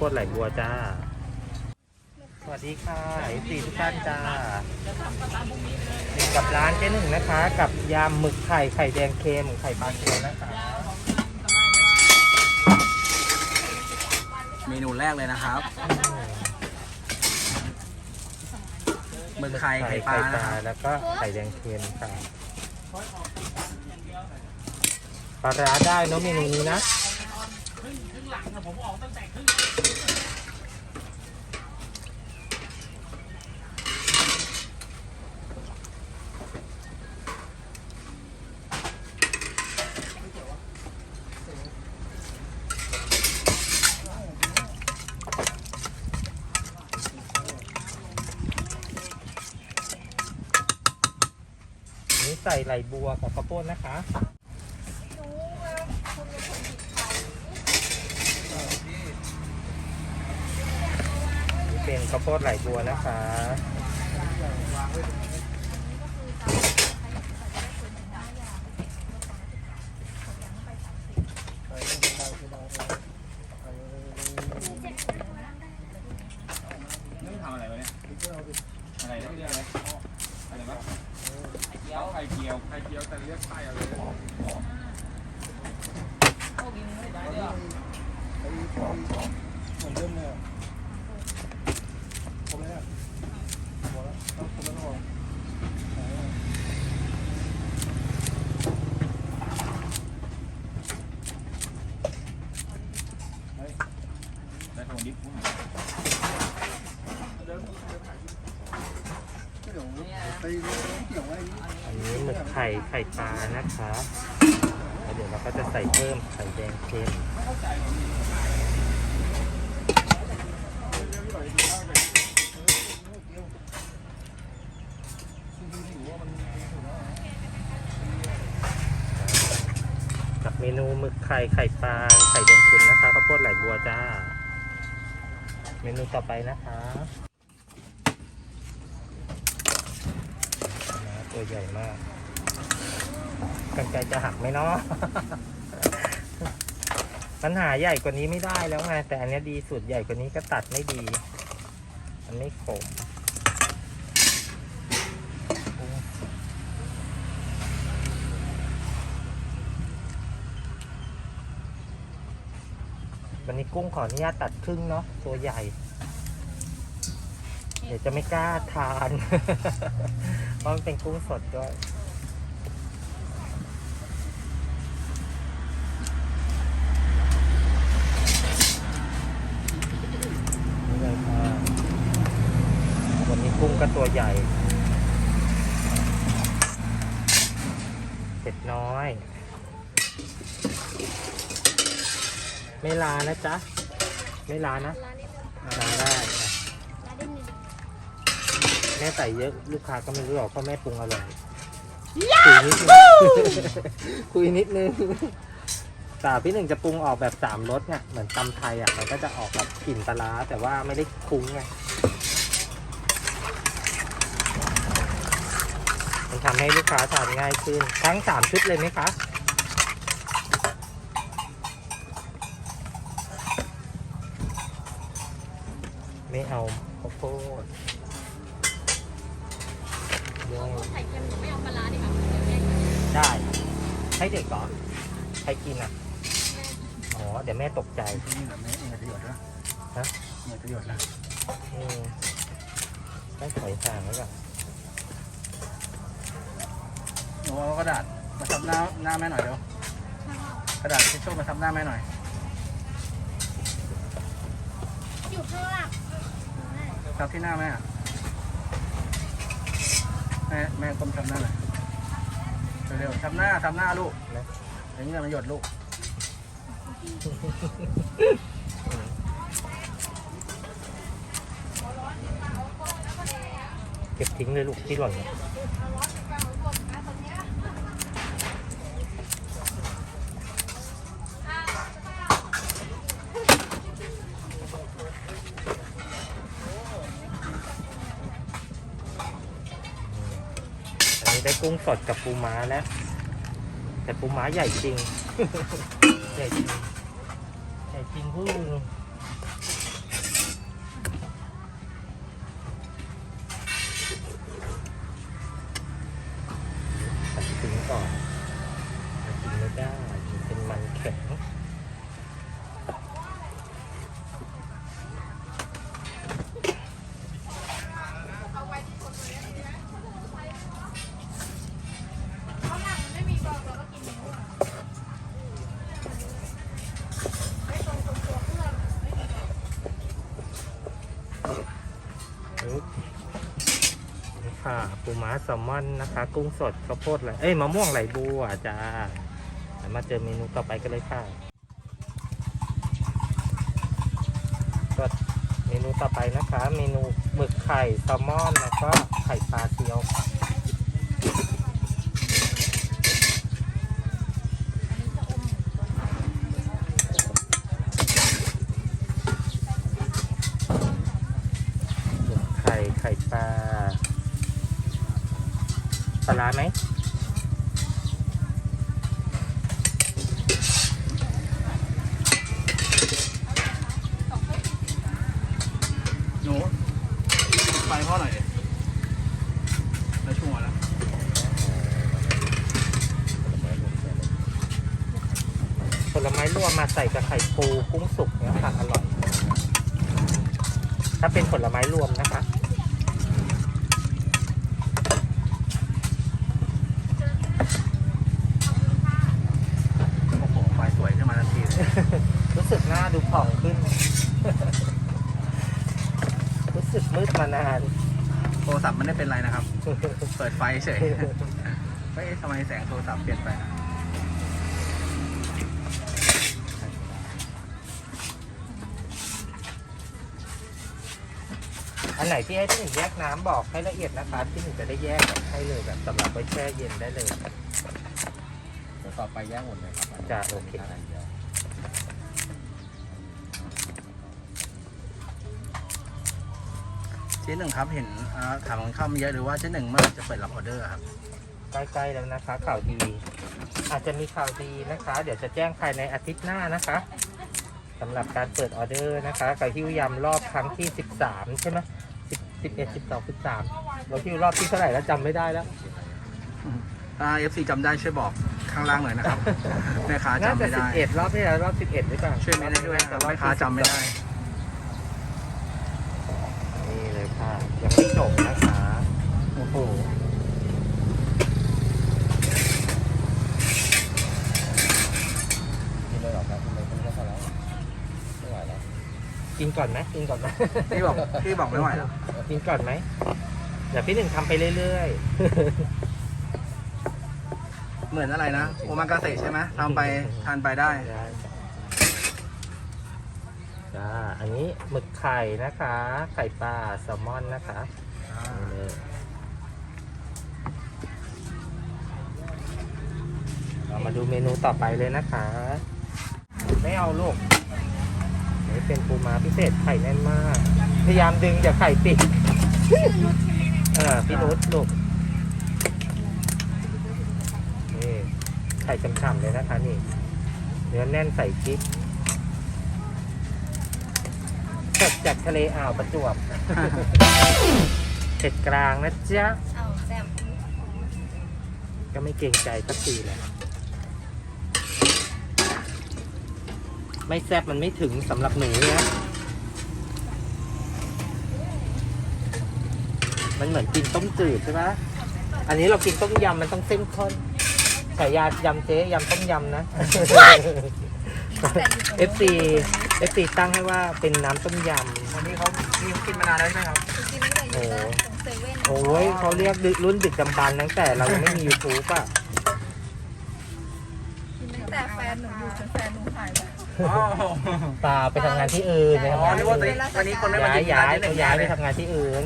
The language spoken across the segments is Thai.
จ้า สวัสดีค่ะเอฟซีทุกท่านจ้าอยู่กับร้านเจ๊หนึ่งนะคะ กับยำหมึกไข่ไข่แดงเค็มไข่ปลาเค็มนะคะ เมนูแรกเลยนะครับหมึกไข่ไข่ปลาไข่นะปลาครับแล้วก็ไข่แดงเค็มค่ะปลาร้าได้เนอะเมนูนี้นะนี่ใส่ ไหลบัวกับข้าวโพดนะคะเป็นข้าวโพดไหลบัวนะคะนี่ทำอะไร วะเนี่ยอะไรนะเรียกอะไรอะไรวะไข่เจียวไข่เจียวไข่เจียวแต่เรียกไข่อะไรแต่ของดิบ อันนี้หมึกไข่ไข่ปลานะคะแล้วเดี๋ยวเราก็จะใส่เพิ่มไข่แดงเค็มกับเมนูหมึกไข่ไข่ปลาไข่แดงเค็มนะคะข้าวโพดไหลบัวจ้า เมนูต่อไปนะคะนะตัวใหญ่มาก กันไกจะหักไหมเนาะ ปัญหาใหญ่กว่านี้ไม่ได้แล้วไง แต่อันนี้ดีสุดใหญ่กว่านี้ก็ตัดไม่ดี มันไม่คมวันนี้กุ้งขออนุญาตตัดครึ่งเนาะตัวใหญ่ เดี๋ยวจะไม่กล้าทาน เพราะมันเป็นกุ้งสดด้วย เลยค่ะวันนี้กุ้งก็ตัวใหญ่เผ็ดน้อย ไม่ลานะจ๊ะ ไม่ลานะลาได้ค่ะแม่ใส่เยอะลูกค้าก็ไม่รู้หรอกเพราะแม่ปรุงอร่อยคุยนิดนึงคุยนิดนึง แต่พี่หนึ่งจะปรุงออกแบบสามรสเนี่ยเหมือนตำไทยอะมันก็จะออกแบบกลิ่นปลาร้าแต่ว่าไม่ได้คุ้งไงมันทำให้ลูกค้าทานง่ายขึ้น ทั้งสามชุดเลยไหมคะไม่เอาข้าวโพดเดี๋ยวไข่เค็มไม่เอาปลาร้าดีกว่าเดี๋ยวแม่กินได้ให้เด็กเหรอใครกินอะอ๋อ เดี๋ยวแม่ตกใจนี่แบบนี้เหงื่อจะหยดนะฮะเหงื่อจะหยดนะอืมต้องถอยห่างไว้ก่อนหนูเอากระดาษมาทับหน้าหน้าแม่หน่อยเดี๋ยวกระดาษทิชชู่มาทับหน้าแม่หน่อยอยู่ข้างล่างทับที่หน้าแม่อะแม่แม่ก้มทับหน้าหน่อยเร็วๆทับหน้าทับหน้าลูกนะอย่างนี้มันหยดลูก เก็บทิ้งเลยลูกที่หล่นเนี่ยอันได้กุ้งสดกับปูม้าแล้ว แต่ปูม้าใหญ่จริง ใหญ่จริง ใบนี่ค่ะปูม้าแซลมอนนะคะ กุ้งสดข้าวโพดอะไรเอ้ยมะม่วงไหลบัวจ้ามาเจอเมนูต่อไปกันเลยค่ะก็เมนูต่อไปนะคะ เมนูหมึกไข่แซลมอนแล้วก็ไข่ปลาเซียวค่ะ หมึกไข่ไข่ปลาปลาร้า ไหมหนูไปพ่อหน่อยดิแล้วช่วงมาแล้วผลไม้รวมมาใส่กับไข่ปูกุ้งสุกเนี่ยค่ะอร่อย ถ้าเป็นผลไม้รวมนะคะ โอ้โหไฟสวยขึ้นมาทันทีเลย รู้สึกหน้าดูผ่องขึ้น รู้สึกมืดมานาน โท รศัพท์ไม่ได้เป็นไรนะครับ เปิดไฟเฉยเฮ้ยทำไมแสงโทรศัพท์เปลี่ยนไปนะอันไหนที่ให้พี่หนึ่งแยกน้ำบอกให้ละเอียดนะคะพี่หนึ่งจะได้แยกแบบให้เลยแบบสำหรับไว้แช่เย็นได้เลย เดี๋ยวต่อไปแยกหมดเลยครับจ้ะโอเค นนี้เดียว จ๊หนึ่งครับเห็นอ่าถามคนเข้ามาเยอะหรือว่าเจ๊หนึ่งเมื่อไหร่จะเปิดรับออเดอร์ครับ ใกล้ๆแล้วนะคะ ข่าวดี อาจจะมีข่าวดีนะคะ เดี๋ยวจะแจ้งภายในอาทิตย์หน้านะคะสำหรับการเปิดออเดอร์นะคะกับฮิวยำรอบครั้งที่ 13 ใช่ไหม10 11 12 13เราฮิวรอบที่เท่าไหร่แล้วจำไม่ได้แล้วถ้า FC จำได้ช่วยบอกข้างล่างหน่อยนะครับ แม่ค้าน่าจำจะไม่ได้11รอบที่แล้วรอบ11หรือเปล่าช่วยไม่ได้ด้วยนะครับแม่ค้าจำไม่ได้ นี่เล ยค่ะยังไม่จบนะคะโอ้โหกินเลยเหรอครับกินเลยกินก็พอแล้วไม่ไหวแล้วกินก่อนไหมกินก่อนไหมพี่บอกพี่บอกไม่ไหวแล้วกินก่อนไหมเดี๋ยวพี่หนึ่งทำไปเรื่อยเหมือนอะไรนะ โอมากาเสะใช่ไหมทำไปทานไปได้ๆได้จ้า อันนี้หมึกไข่นะคะ ไข่ปลาแซลมอนนะคะนี่เลยเรามาดูเมนูต่อไปเลยนะคะ ไม่เอาลูกนี่เป็นปูม้าพิเศษไข่แน่นมาก พยายามดึงอย่าไข่ติดเออพี่นุชลูกนี่ไข่ฉ่ำๆเลยนะคะนี่ เนื้อแน่นใส่พริก สดจากทะเลอ่าวประจวบเผ็ดกลางนะจ๊ะ เอาแซ่บก็ไม่เกรงใจสักทีแหละไม่แซ่บมันไม่ถึงสำหรับหนูนะ มันเหมือนกินต้มจืดใช่ไหมอันนี้เรากินต้มยำมันต้องเส้นข้นฉายายำเจ๊ยำต้มยำนะ FC FC ตั้งให้ว่าเป็นน้ำต้มยวันนี้เขานี่เขากินมานานแล้วใช่ไหมครับกินตั้งแต่อยู่ร้านของเซเว่นำโอ้ยเขาเรียกดึกรุ่นดึกดำบรรพ์ตั้งแต่เรายังไม่มี YouTube อะกินตั้งแต่แฟนหนูอยู่จนแฟนหนูหายไปอ๋อตาไปทำงานที่อื่นไปอ๋ทำองานนึที่กว่าอื่นตอนนี้คนไม่มาย้ายกินย้ายร้นเขาที่หนึ่งย้ายไปเลยทำงานที่อื่น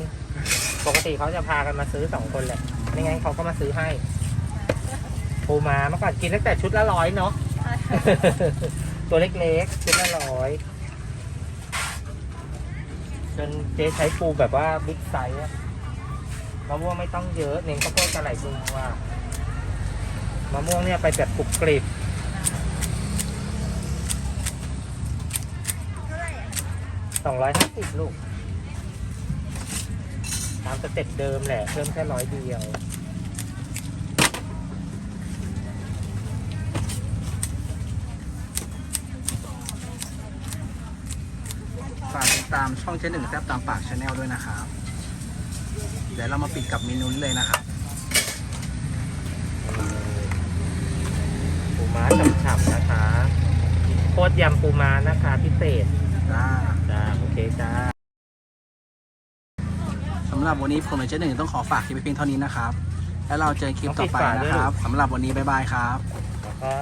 ปกติเขาจะพากันมาซื้อสองคนแหละไม่งั้นเขาก็มาซื้อให้ปูมาเมื่อก่อนกินตั้งแต่ชุดละร้อยเนาะ ตัวเล็กๆชุดละร้อยจนเจ๊ใช้ปูแบบว่าบิ๊กไซส์มะม่วงไม่ต้องเยอะเน้นข้าวโพดกระไหลบัวมะม่วงเนี่ยไปแบบกรุบกริบสองร้อยห้าสิบลูก ตามสเต็ปเดิมแหละ เพิ่มแค่ร้อยเดียว ตามช่องเจ๊หนึ่งแซบตามปากชาแนลด้วยนะครับ เดี๋ยวเรามาปิดกับเมนูนี้เลยนะครับปูม้าฉ่ำๆนะคะโคตรยำปูม้านะคะพิเศษจ้าจ้าโอเคจ้าสำหรับวันนี้ผมและเจ๊หนึ่งต้องขอฝากคลิปไว้เพียงเท่านี้นะครับ แล้วเราเจอคลิปต่อไปนะครับสำหรับวันนี้บ๊ายบายครับ แล้วก็